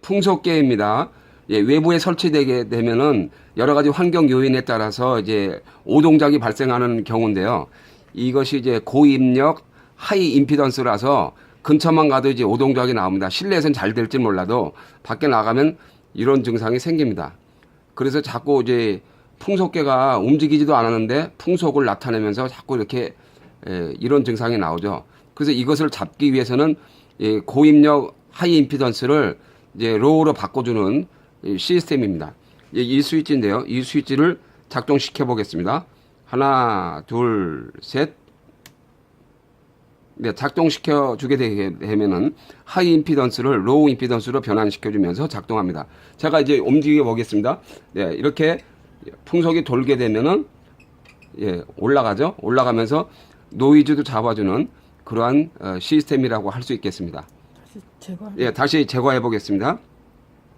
풍속계입니다. 예, 외부에 설치되게 되면은 여러 가지 환경 요인에 따라서 이제 오동작이 발생하는 경우인데요. 이것이 이제 고입력 하이 임피던스라서 근처만 가도 이제 오동작이 나옵니다. 실내에서는 잘 될지 몰라도 밖에 나가면 이런 증상이 생깁니다. 그래서 자꾸 이제 풍속계가 움직이지도 않았는데 풍속을 나타내면서 자꾸 이렇게 에, 이런 증상이 나오죠. 그래서 이것을 잡기 위해서는 이 고입력 하이 임피던스를 이제 로우로 바꿔주는 이 시스템입니다. 이, 이 스위치인데요. 이 스위치를 작동시켜 보겠습니다. 하나, 둘, 셋. 네, 작동시켜 주게 되면은 하이 임피던스를 로우 임피던스로 변환시켜 주면서 작동합니다. 제가 이제 움직여 보겠습니다. 네, 이렇게 풍속이 돌게 되면은 예, 올라가죠. 올라가면서 노이즈도 잡아주는 그러한 어, 시스템이라고 할 수 있겠습니다. 다시 제거. 예, 다시 제거해 보겠습니다.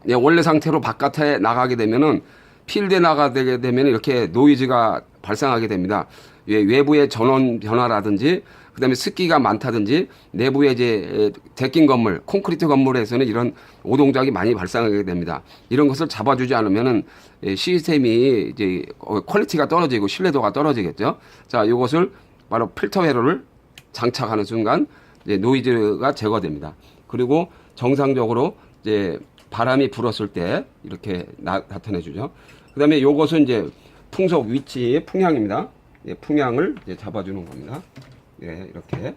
예, 원래 상태로 바깥에 나가게 되면은 필드에 나가게 되면 이렇게 노이즈가 발생하게 됩니다. 예, 외부의 전원 변화라든지 그다음에 습기가 많다든지 내부에 이제 데낀 건물, 콘크리트 건물에서는 이런 오동작이 많이 발생하게 됩니다. 이런 것을 잡아주지 않으면은 예, 시스템이 이제 어, 퀄리티가 떨어지고 신뢰도가 떨어지겠죠. 자, 이것을 바로 필터 회로를 장착하는 순간 이제 노이즈가 제거됩니다. 그리고 정상적으로 이제 바람이 불었을 때 이렇게 나, 타내 주죠. 그 다음에 요것은 이제 풍속 위치 풍향입니다. 예, 풍향을 이제 잡아주는 겁니다. 예, 이렇게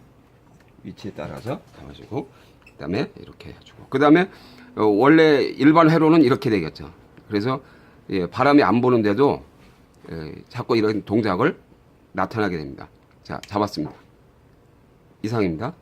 위치에 따라서 잡아주고 그 다음에 이렇게 해주고 그 다음에 어, 원래 일반 회로는 이렇게 되겠죠. 그래서 예, 바람이 안 부는데도 예, 자꾸 이런 동작을 나타나게 됩니다. 자, 잡았습니다. 이상입니다.